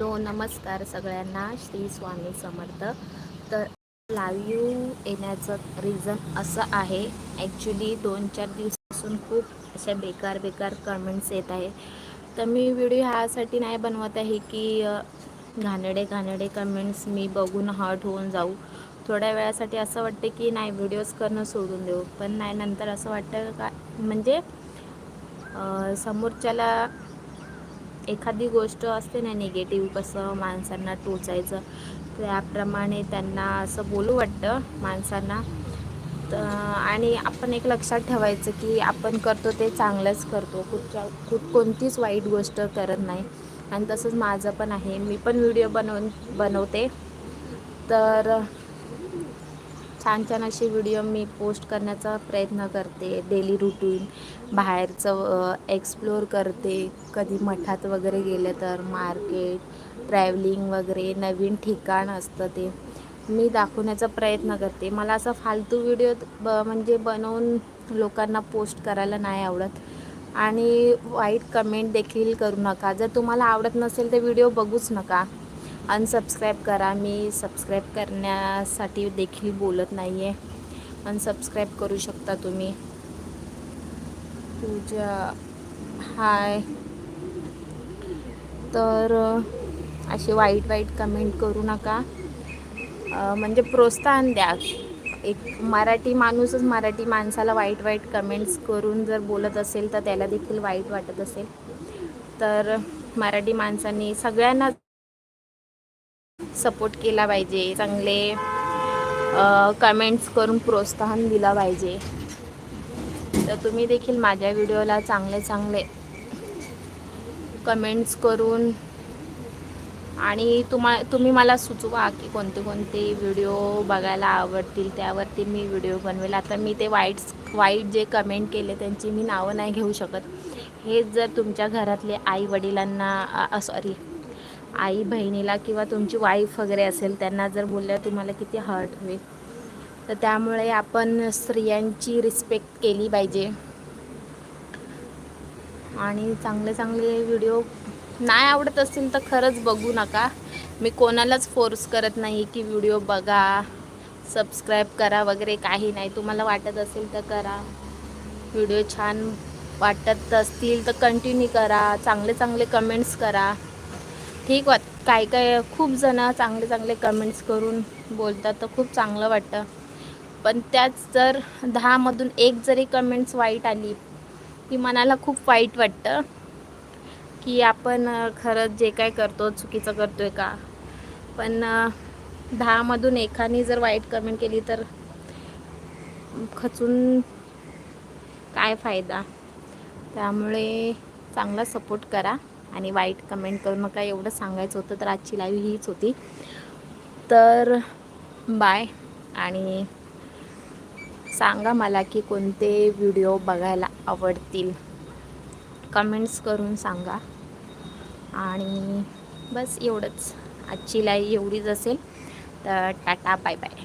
Hello नमस्कार सगळ्यांना श्री स्वामी समर्थ. तर लाईव्ह येण्याचं रिझन असं आहे. ॲक्च्युली दोन चार दिवसापासून खूप अशा बेकार बेकार कमेंट्स येत आहे तर मी व्हिडिओ ह्यासाठी नाही बनवत आहे की घाणेडे घाणेडे कमेंट्स मी बघून हर्ट होऊन जाऊ. थोड्या वेळासाठी असं वाटते की नाही व्हिडिओज करणं सोडून देऊ. पण नाही नंतर असं वाटतं का म्हणजे समोरच्याला एखादी गोष्ट असते ना निगेटिव्ह कसं माणसांना टोचायचं त्याप्रमाणे त्यांना असं बोलू वाटतं माणसांना. तर आणि आपण एक लक्षात ठेवायचं की आपण करतो ते चांगलंच करतो. कुठच्या कुठ कोणतीच वाईट गोष्ट करत नाही. आणि तसंच माझं पण आहे. मी पण व्हिडिओ बनवून बनवते. तर छान छान असे व्हिडिओ मी पोस्ट करण्याचा प्रयत्न करते. डेली रुटीन बाहेरचं एक्सप्लोअर करते. कधी मठात वगैरे गेले तर मार्केट ट्रॅव्हलिंग वगैरे नवीन ठिकाण असतं ते. मी दाखवण्याचा प्रयत्न करते. मला असं फालतू व्हिडिओ ब म्हणजे बनवून लोकांना पोस्ट करायला नाही आवडत. आणि वाईट कमेंट देखील करू नका. जर तुम्हाला आवडत नसेल तर व्हिडिओ बघूच नका. अनसबस्क्राईब करा. मी सबस्क्राईब करण्यासाठी देखील बोलत नाही आहे अनसबस्क्राईब करू शकता तुम्ही. पूजा हाय तर असे वाईट वाईट कमेंट करू नका. म्हणजे प्रोत्साहन द्या. एक मराठी माणूसच मराठी माणसाला वाईट वाईट कमेंट्स करून जर बोलत असेल तर त्याला देखील वाईट वाटत असेल. तर मराठी माणसांनी सगळ्यांना सपोर्ट केला पाहिजे चांगले कमेंट्स करून प्रोत्साहन दिलं पाहिजे. तर तुम्ही देखील माझ्या व्हिडिओला चांगले चांगले कमेंट्स करून आणि तुम्हा तुम्ही मला सुचवा की कोणते कोणते व्हिडिओ बघायला आवडतील त्यावरती मी व्हिडिओ बनवेल. आता मी ते वाईट वाईट जे कमेंट केले त्यांची मी नावं नाही घेऊ शकत. हे जर तुमच्या घरातले आई वडिलांना सॉरी आई बहिणीला किंवा तुमची वाईफ वगैरे असेल त्यांना जर बोललं तुम्हाला किती हर्ट होईल? तर त्यामुळे आपण स्त्रियांची रिस्पेक्ट केली पाहिजे. आणि चांगले चांगले व्हिडिओ नाही आवडत असतील तर खरंच बघू नका. मी कोणालाच फोर्स करत नाही की व्हिडिओ बघा सबस्क्राईब करा वगैरे काही नाही. तुम्हाला वाटत असेल तर करा. व्हिडिओ छान वाटत असतील तर कंटिन्यू करा. चांगले चांगले कमेंट्स करा. ठीक वाट काय काय खूप जण चांगले चांगले कमेंट्स करून बोलतात तर खूप चांगलं वाटतं. पण त्याच जर दहामधून एक जरी कमेंट्स वाईट आली की मनाला खूप वाईट वाटतं की आपण खरंच जे काय करतो चुकीचं करतो आहे का? पण दहामधून एकाने जर वाईट कमेंट केली तर खचून काय फायदा? त्यामुळे चांगला सपोर्ट करा. आणि वाईट कमेंट करू नका एवढं सांगायचं होतं तर आजची लाईव्ह हीच होती. तर बाय आणि सांगा मला की कोणते व्हिडिओ बघायला आवडतील. कमेंट्स करून सांगा. आणि बस एवढंच. आजची लाईव्ह एवढीच असेल तर टाटा बाय बाय